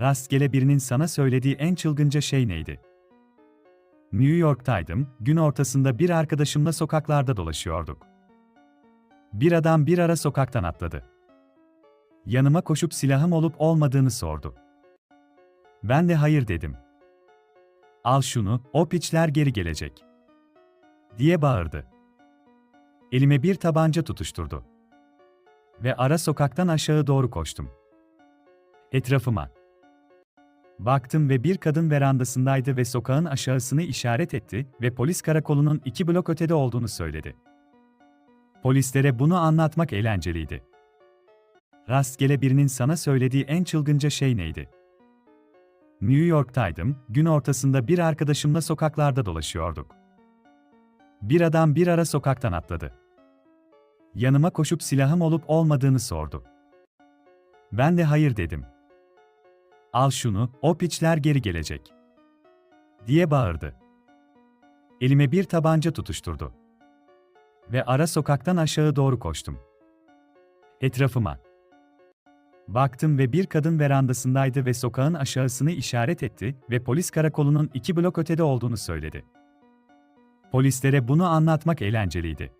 Rastgele birinin sana söylediği en çılgınca şey neydi? New York'taydım, gün ortasında bir arkadaşımla sokaklarda dolaşıyorduk. Bir adam bir ara sokaktan atladı. Yanıma koşup silahım olup olmadığını sordu. Ben de hayır dedim. Al şunu, o piçler geri gelecek. Diye bağırdı. Elime bir tabanca tutuşturdu. Ve ara sokaktan aşağı doğru koştum. Etrafıma. Baktım ve bir kadın verandasındaydı ve sokağın aşağısını işaret etti ve polis karakolunun iki blok ötede olduğunu söyledi. Polislere bunu anlatmak eğlenceliydi. Rastgele birinin sana söylediği en çılgınca şey neydi? New York'taydım, gün ortasında bir arkadaşımla sokaklarda dolaşıyorduk. Bir adam bir ara sokaktan atladı. Yanıma koşup silahım olup olmadığını sordu. Ben de hayır dedim. Al şunu, o piçler geri gelecek. Diye bağırdı. Elime bir tabanca tutuşturdu. Ve ara sokaktan aşağı doğru koştum. Etrafıma. Baktım ve bir kadın verandasındaydı ve sokağın aşağısını işaret etti ve polis karakolunun iki blok ötede olduğunu söyledi. Polislere bunu anlatmak eğlenceliydi.